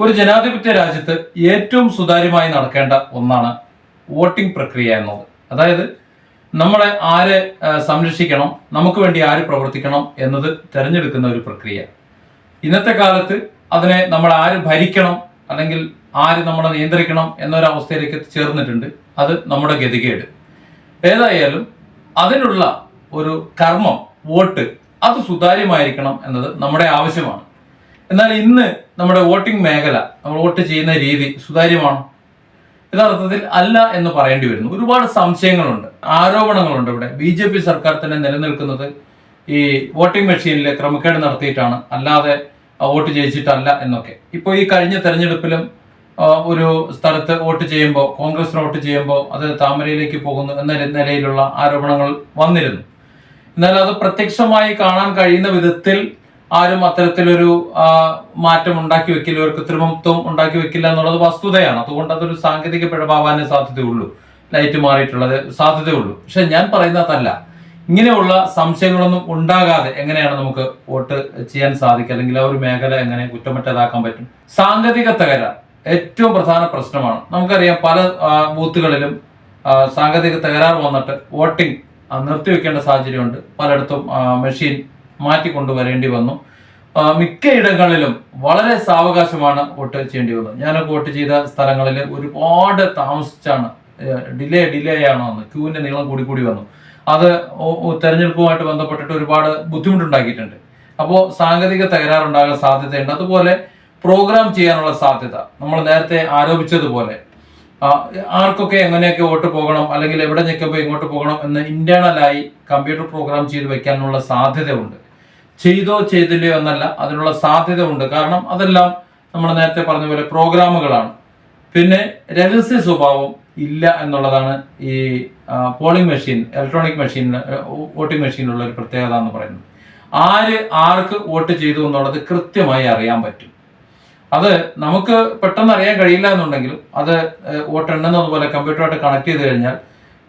ഒരു ജനാധിപത്യ രാജ്യത്ത് ഏറ്റവും സുതാര്യമായി നടക്കേണ്ട ഒന്നാണ് വോട്ടിംഗ് പ്രക്രിയ എന്നത്. അതായത് നമ്മളെ ആരെ സംരക്ഷിക്കണം നമുക്ക് വേണ്ടി ആര് പ്രവർത്തിക്കണം എന്നത് തിരഞ്ഞെടുക്കുന്ന ഒരു പ്രക്രിയ. ഇന്നത്തെ കാലത്ത് അതിനെ നമ്മൾ ആര് ഭരിക്കണം അല്ലെങ്കിൽ ആര് നമ്മളെ നിയന്ത്രിക്കണം എന്നൊരവസ്ഥയിലേക്ക് ചേർന്നിട്ടുണ്ട് അത് നമ്മുടെ ഗതികേട്. ഏതായാലും അതിനുള്ള ഒരു കർമ്മം വോട്ട് അത് സുതാര്യമായിരിക്കണം എന്നത് നമ്മുടെ ആവശ്യമാണ്. എന്നാൽ ഇന്ന് നമ്മുടെ വോട്ടിംഗ് മേഖല നമ്മൾ വോട്ട് ചെയ്യുന്ന രീതി സുതാര്യമാണ്? യഥാർത്ഥത്തിൽ അല്ല എന്ന് പറയേണ്ടി വരുന്നു. ഒരുപാട് സംശയങ്ങളുണ്ട് ആരോപണങ്ങളുണ്ട് ഇവിടെ. ബി ജെ പി സർക്കാർ തന്നെ നിലനിൽക്കുന്നത് ഈ വോട്ടിംഗ് മെഷീനിൽ ക്രമക്കേട് നടത്തിയിട്ടാണ് അല്ലാതെ വോട്ട് ചെയ്യിച്ചിട്ടല്ല എന്നൊക്കെ. ഇപ്പോൾ ഈ കഴിഞ്ഞ തെരഞ്ഞെടുപ്പിലും ഒരു സ്ഥലത്ത് വോട്ട് ചെയ്യുമ്പോൾ കോൺഗ്രസിന് വോട്ട് ചെയ്യുമ്പോൾ അത് താമരയിലേക്ക് പോകുന്നു എന്ന നിലയിലുള്ള ആരോപണങ്ങൾ വന്നിരുന്നു. എന്നാൽ അത് പ്രത്യക്ഷമായി കാണാൻ കഴിയുന്ന വിധത്തിൽ ആരും അത്തരത്തിലൊരു മാറ്റം ഉണ്ടാക്കി വെക്കില്ല ഒരു കൃത്രിമത്വം ഉണ്ടാക്കി വെക്കില്ല എന്നുള്ളത് വസ്തുതയാണ്. അതുകൊണ്ട് അതൊരു സാങ്കേതിക പിഴവാകാനേ സാധ്യതയുള്ളൂ. ലൈറ്റ് മാറിയിട്ടുള്ളത് സാധ്യതയുള്ളൂ. പക്ഷെ ഞാൻ പറയുന്നതല്ല. ഇങ്ങനെയുള്ള സംശയങ്ങളൊന്നും ഉണ്ടാകാതെ എങ്ങനെയാണ് നമുക്ക് വോട്ട് ചെയ്യാൻ സാധിക്കുക? അല്ലെങ്കിൽ ആ ഒരു മേഖല എങ്ങനെ കുറ്റമറ്റതാക്കാൻ പറ്റും? സാങ്കേതിക തകരാർ ഏറ്റവും പ്രധാന പ്രശ്നമാണ്. നമുക്കറിയാം പല ബൂത്തുകളിലും സാങ്കേതിക തകരാർ വന്നിട്ട് വോട്ടിംഗ് നിർത്തിവെക്കേണ്ട സാഹചര്യമുണ്ട്. പലയിടത്തും മെഷീൻ മാറ്റിക്കൊണ്ടുവരേണ്ടി വന്നു. മിക്ക ഇടങ്ങളിലും വളരെ സാവകാശമാണ് വോട്ട് ചെയ്യേണ്ടി വന്നത്. ഞാനൊക്കെ വോട്ട് ചെയ്ത സ്ഥലങ്ങളിൽ ഒരുപാട് താമസിച്ചാണ് ഡിലേ ഡിലേ ആണ് വന്നത് ക്യൂവിന്റെ നീളം കൂടി കൂടി വന്നു. അത് തെരഞ്ഞെടുപ്പുമായിട്ട് ബന്ധപ്പെട്ടിട്ട് ഒരുപാട് ബുദ്ധിമുട്ടുണ്ടാക്കിയിട്ടുണ്ട്. അപ്പോൾ സാങ്കേതിക തകരാറുണ്ടാകാൻ സാധ്യതയുണ്ട്. അതുപോലെ പ്രോഗ്രാം ചെയ്യാനുള്ള സാധ്യത. നമ്മൾ നേരത്തെ ആരോപിച്ചതുപോലെ ആർക്കൊക്കെ എങ്ങനെയൊക്കെ വോട്ട് പോകണം അല്ലെങ്കിൽ എവിടെ ഞെക്കുമ്പോൾ ഇങ്ങോട്ട് പോകണം എന്ന് ഇന്റേണലായി കമ്പ്യൂട്ടർ പ്രോഗ്രാം ചെയ്ത് വെക്കാനുള്ള സാധ്യതയുണ്ട്. ചെയ്തോ ചെയ്തില്ലയോ എന്നല്ല അതിനുള്ള സാധ്യത ഉണ്ട് കാരണം അതെല്ലാം നമ്മൾ നേരത്തെ പറഞ്ഞ പോലെ പ്രോഗ്രാമുകളാണ്. പിന്നെ രഹസ്യ സ്വഭാവം ഇല്ല എന്നുള്ളതാണ് ഈ polling machine electronic machine voting മെഷീനിലുള്ള ഒരു പ്രത്യേകത എന്ന് പറയുന്നത്. ആര് ആർക്ക് വോട്ട് ചെയ്തു എന്നുള്ളത് കൃത്യമായി അറിയാൻ പറ്റും. അത് നമുക്ക് പെട്ടെന്ന് അറിയാൻ കഴിയില്ല എന്നുണ്ടെങ്കിലും അത് വോട്ട് എണ്ണുന്നത് പോലെ കമ്പ്യൂട്ടറുമായിട്ട് കണക്ട് ചെയ്ത് കഴിഞ്ഞാൽ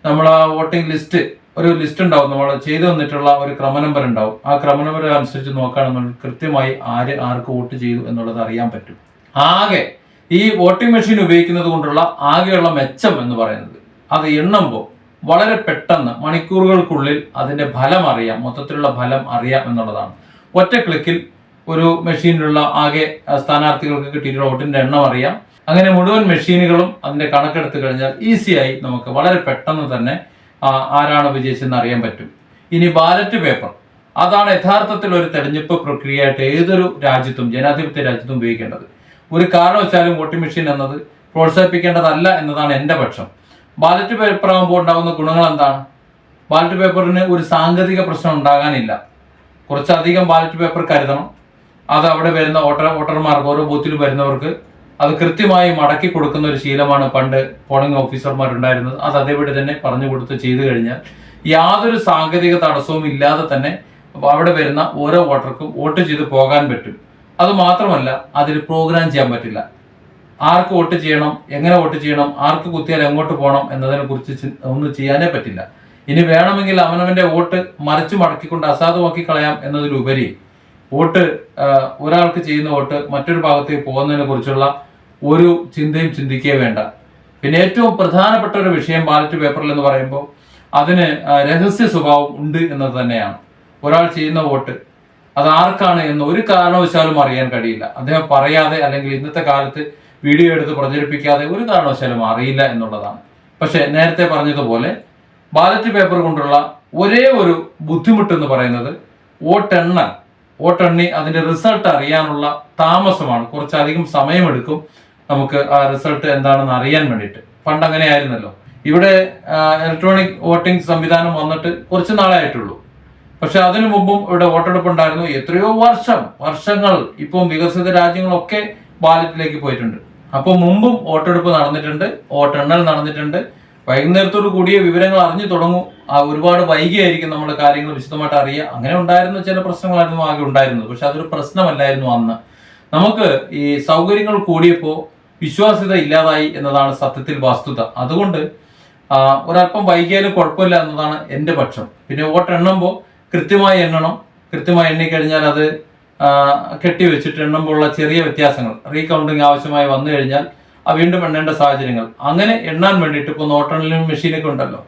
നമ്മൾ ആ വോട്ടിംഗ് ലിസ്റ്റ് ഒരു ലിസ്റ്റ് ഉണ്ടാവും. നമ്മൾ ചെയ്തു വന്നിട്ടുള്ള ഒരു ക്രമനമ്പർ ഉണ്ടാവും. ആ ക്രമ നമ്പർ അനുസരിച്ച് നോക്കുകയാണെന്നുണ്ടെങ്കിൽ കൃത്യമായി ആര് ആർക്ക് വോട്ട് ചെയ്തു എന്നുള്ളത് അറിയാൻ പറ്റും. ആകെ ഈ വോട്ടിംഗ് മെഷീൻ ഉപയോഗിക്കുന്നത് കൊണ്ടുള്ള ആകെയുള്ള മെച്ചം എന്ന് പറയുന്നത് അത് എണ്ണുമ്പോൾ വളരെ പെട്ടെന്ന് മണിക്കൂറുകൾക്കുള്ളിൽ അതിന്റെ ഫലം അറിയാം. മൊത്തത്തിലുള്ള ഫലം അറിയാം എന്നുള്ളതാണ്. ഒറ്റ ക്ലിക്കിൽ ഒരു മെഷീനിലുള്ള ആകെ സ്ഥാനാർത്ഥികൾക്ക് കിട്ടിയിട്ടുള്ള വോട്ടിന്റെ എണ്ണം അറിയാം. അങ്ങനെ മുഴുവൻ മെഷീനുകളും അതിന്റെ കണക്കെടുത്ത് കഴിഞ്ഞാൽ ഈസിയായി നമുക്ക് വളരെ പെട്ടെന്ന് തന്നെ ആരാണ് വിജയിച്ചെന്ന് അറിയാൻ പറ്റും. ഇനി ബാലറ്റ് പേപ്പർ. അതാണ് യഥാർത്ഥത്തിൽ ഒരു തെരഞ്ഞെടുപ്പ് പ്രക്രിയയായിട്ട് ഏതൊരു രാജ്യത്തും ജനാധിപത്യ രാജ്യത്തും ഉപയോഗിക്കേണ്ടത്. ഒരു കാരണവശാലും വോട്ടിംഗ് മെഷീൻ എന്നത് പ്രോത്സാഹിപ്പിക്കേണ്ടതല്ല എന്നതാണ് എന്റെ പക്ഷം. ബാലറ്റ് പേപ്പർ ആകുമ്പോൾ ഉണ്ടാകുന്ന ഗുണങ്ങൾ എന്താണ്? ബാലറ്റ് പേപ്പറിന് ഒരു സാങ്കേതിക പ്രശ്നം ഉണ്ടാകാനില്ല. കുറച്ചധികം ബാലറ്റ് പേപ്പർ കരുതണം. അത് അവിടെ വരുന്ന വോട്ടർ വോട്ടർമാർക്ക് ഓരോ ബൂത്തിൽ വരുന്നവർക്ക് അത് കൃത്യമായി മടക്കി കൊടുക്കുന്ന ഒരു ശീലമാണ് പണ്ട് പോളിംഗ് ഓഫീസർമാരുണ്ടായിരുന്നത്. അത് അതേപടി തന്നെ പറഞ്ഞു കൊടുത്ത് ചെയ്തു കഴിഞ്ഞാൽ യാതൊരു സാങ്കേതിക തടസ്സവും ഇല്ലാതെ തന്നെ അവിടെ വരുന്ന ഓരോ വോട്ടർക്കും വോട്ട് ചെയ്ത് പോകാൻ പറ്റും. അത് മാത്രമല്ല അതിൽ പ്രോഗ്രാം ചെയ്യാൻ പറ്റില്ല. ആർക്ക് വോട്ട് ചെയ്യണം എങ്ങനെ വോട്ട് ചെയ്യണം ആർക്ക് കുത്തിയാൽ എങ്ങോട്ട് പോകണം എന്നതിനെ കുറിച്ച് ഒന്നും ചെയ്യാനേ പറ്റില്ല. ഇനി വേണമെങ്കിൽ അവനവന്റെ വോട്ട് മറിച്ച് മടക്കിക്കൊണ്ട് അസാധുവാക്കി കളയാം എന്നതിലുപരി വോട്ട് ഒരാൾക്ക് ചെയ്യുന്ന വോട്ട് മറ്റൊരു ഭാഗത്തേക്ക് പോകുന്നതിനെ കുറിച്ചുള്ള ഒരു ചിന്തയും ചിന്തിക്കേ വേണ്ട. പിന്നെ ഏറ്റവും പ്രധാനപ്പെട്ട ഒരു വിഷയം ബാലറ്റ് പേപ്പറിൽ എന്ന് പറയുമ്പോൾ അതിന് രഹസ്യ സ്വഭാവം ഉണ്ട് എന്നത് തന്നെയാണ്. ഒരാൾ ചെയ്യുന്ന വോട്ട് അത് ആർക്കാണ് എന്ന് ഒരു കാരണവശാലും അറിയാൻ കഴിയില്ല. അദ്ദേഹം പറയാതെ അല്ലെങ്കിൽ ഇന്നത്തെ കാലത്ത് വീഡിയോ എടുത്ത് പ്രചരിപ്പിക്കാതെ ഒരു കാരണവശാലും അറിയില്ല എന്നുള്ളതാണ്. പക്ഷെ നേരത്തെ പറഞ്ഞതുപോലെ ബാലറ്റ് പേപ്പർ കൊണ്ടുള്ള ഒരേ ഒരു ബുദ്ധിമുട്ട് എന്ന് പറയുന്നത് വോട്ടെണ്ണൽ വോട്ടെണ്ണി അതിന്റെ റിസൾട്ട് അറിയാനുള്ള താമസമാണ്. കുറച്ചധികം സമയമെടുക്കും. നമുക്ക് ആ റിസൾട്ട് എന്താണെന്ന് അറിയാൻ വേണ്ടിയിട്ട്. പണ്ട് അങ്ങനെ ആയിരുന്നല്ലോ ഇവിടെ ഇലക്ട്രോണിക് വോട്ടിംഗ് സംവിധാനം വന്നിട്ട് കുറച്ച് നാളായിട്ടുള്ളൂ. പക്ഷെ അതിനു മുമ്പും ഇവിടെ വോട്ടെടുപ്പ് ഉണ്ടായിരുന്നു എത്രയോ വർഷം വർഷങ്ങൾ ഇപ്പോൾ വികസിത രാജ്യങ്ങളൊക്കെ ബാലറ്റിലേക്ക് പോയിട്ടുണ്ട്. അപ്പോൾ മുമ്പും വോട്ടെടുപ്പ് നടന്നിട്ടുണ്ട് വോട്ടെണ്ണൽ നടന്നിട്ടുണ്ട്. വൈകുന്നേരത്തോട് കൂടിയ വിവരങ്ങൾ അറിഞ്ഞു തുടങ്ങും. ആ ഒരുപാട് വൈകിയായിരിക്കും നമ്മുടെ കാര്യങ്ങൾ വിശദമായിട്ട് അറിയുക. അങ്ങനെ ഉണ്ടായിരുന്ന ചില പ്രശ്നങ്ങളായിരുന്നു ആകെ ഉണ്ടായിരുന്നത്. പക്ഷെ അതൊരു പ്രശ്നമല്ലായിരുന്നു അന്ന്. നമുക്ക് ഈ സൗകര്യങ്ങൾ കൂടിയപ്പോൾ വിശ്വാസ്യത ഇല്ലാതായി എന്നതാണ് സത്യത്തിൽ വസ്തുത. അതുകൊണ്ട് ഒരല്പം വൈകിയാലും കുഴപ്പമില്ല എന്നതാണ് എന്റെ പക്ഷം. പിന്നെ വോട്ട് എണ്ണുമ്പോൾ കൃത്യമായി എണ്ണണം. കൃത്യമായി എണ്ണിക്കഴിഞ്ഞാൽ അത് കെട്ടിവെച്ചിട്ട് എണ്ണുമ്പോഴുള്ള ചെറിയ വ്യത്യാസങ്ങൾ റീകൗണ്ടിങ് ആവശ്യമായി വന്നു കഴിഞ്ഞാൽ ആ വീണ്ടും എണ്ണേണ്ട സാഹചര്യങ്ങൾ. അങ്ങനെ എണ്ണാൻ വേണ്ടിയിട്ട് ഇപ്പോൾ നോട്ടെണ്ണലിനും മെഷീനൊക്കെ ഉണ്ടല്ലോ.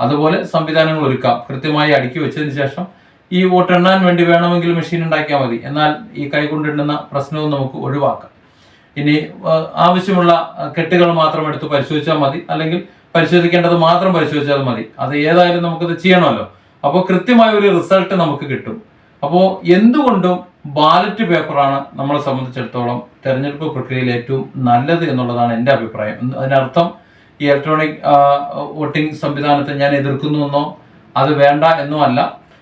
അതുപോലെ സംവിധാനങ്ങൾ ഒരുക്കാം. കൃത്യമായി അടുക്കി വെച്ചതിന് ശേഷം ഈ വോട്ട് എണ്ണാൻ വേണ്ടി വേണമെങ്കിൽ മെഷീൻ ഉണ്ടാക്കിയാൽ മതി. എന്നാൽ ഈ കൈകൊണ്ടിടുന്ന പ്രശ്നവും നമുക്ക് ഒഴിവാക്കാം. ഇനി ആവശ്യമുള്ള കെട്ടുകൾ മാത്രം എടുത്ത് പരിശോധിച്ചാൽ മതി. അല്ലെങ്കിൽ പരിശോധിക്കേണ്ടത് മാത്രം പരിശോധിച്ചാൽ മതി. അത് ഏതായാലും നമുക്കത് ചെയ്യണമല്ലോ. അപ്പോൾ കൃത്യമായ ഒരു റിസൾട്ട് നമുക്ക് കിട്ടും. അപ്പോൾ എന്തുകൊണ്ടും ബാലറ്റ് പേപ്പറാണ് നമ്മളെ സംബന്ധിച്ചിടത്തോളം തെരഞ്ഞെടുപ്പ് പ്രക്രിയയിൽ ഏറ്റവും നല്ലത് എന്നുള്ളതാണ് എന്റെ അഭിപ്രായം. അതിനർത്ഥം ഈ ഇലക്ട്രോണിക് വോട്ടിംഗ് സംവിധാനത്തെ ഞാൻ എതിർക്കുന്നു എന്നോ അത് വേണ്ട എന്നോ അല്ല.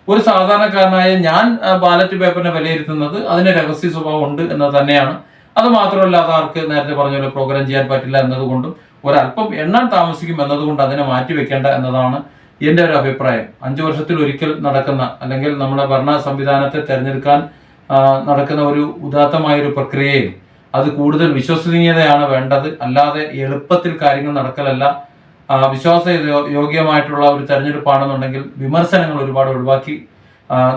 ഒരു സാധാരണക്കാരനായ ഞാൻ ബാലറ്റ് പേപ്പറിനെ വിലയിരുത്തുന്നത് അതിന് രഹസ്യ സ്വഭാവം ഉണ്ട് എന്ന് തന്നെയാണ്. അത് മാത്രമല്ല അത് ആർക്ക് നേരത്തെ പറഞ്ഞ പോലെ പ്രോഗ്രാം ചെയ്യാൻ പറ്റില്ല എന്നതുകൊണ്ടും ഒരല്പം എണ്ണാൻ താമസിക്കും എന്നതുകൊണ്ട് അതിനെ മാറ്റിവെക്കേണ്ട എന്നതാണ് എന്റെ ഒരു അഭിപ്രായം. അഞ്ചു വർഷത്തിൽ ഒരിക്കൽ നടക്കുന്ന അല്ലെങ്കിൽ നമ്മുടെ ഭരണ സംവിധാനത്തെ തെരഞ്ഞെടുക്കാൻ നടക്കുന്ന ഒരു ഉദാത്തമായ ഒരു പ്രക്രിയയിൽ അത് കൂടുതൽ വിശ്വസനീയതയാണ് വേണ്ടത്. അല്ലാതെ എളുപ്പത്തിൽ കാര്യങ്ങൾ നടക്കലല്ല. വിശ്വാസ യോഗ്യമായിട്ടുള്ള ഒരു തെരഞ്ഞെടുപ്പാണെന്നുണ്ടെങ്കിൽ വിമർശനങ്ങൾ ഒരുപാട് ഒഴിവാക്കി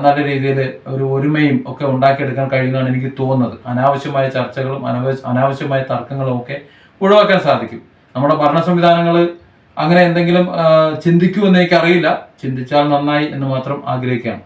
നല്ല രീതിയിൽ ഒരു ഒരുമയും ഒക്കെ ഉണ്ടാക്കിയെടുക്കാൻ കഴിയുമെന്നാണ് എനിക്ക് തോന്നുന്നത്. അനാവശ്യമായ ചർച്ചകളും അനാവശ്യ അനാവശ്യമായ തർക്കങ്ങളും ഒക്കെ ഒഴിവാക്കാൻ സാധിക്കും. നമ്മുടെ ഭരണ സംവിധാനങ്ങൾ അങ്ങനെ എന്തെങ്കിലും ചിന്തിക്കൂ ചിന്തിക്കുമെന്ന് എനിക്ക് അറിയില്ല ചിന്തിച്ചാൽ നന്നായി എന്ന് മാത്രം ആഗ്രഹിക്കുകയാണ്.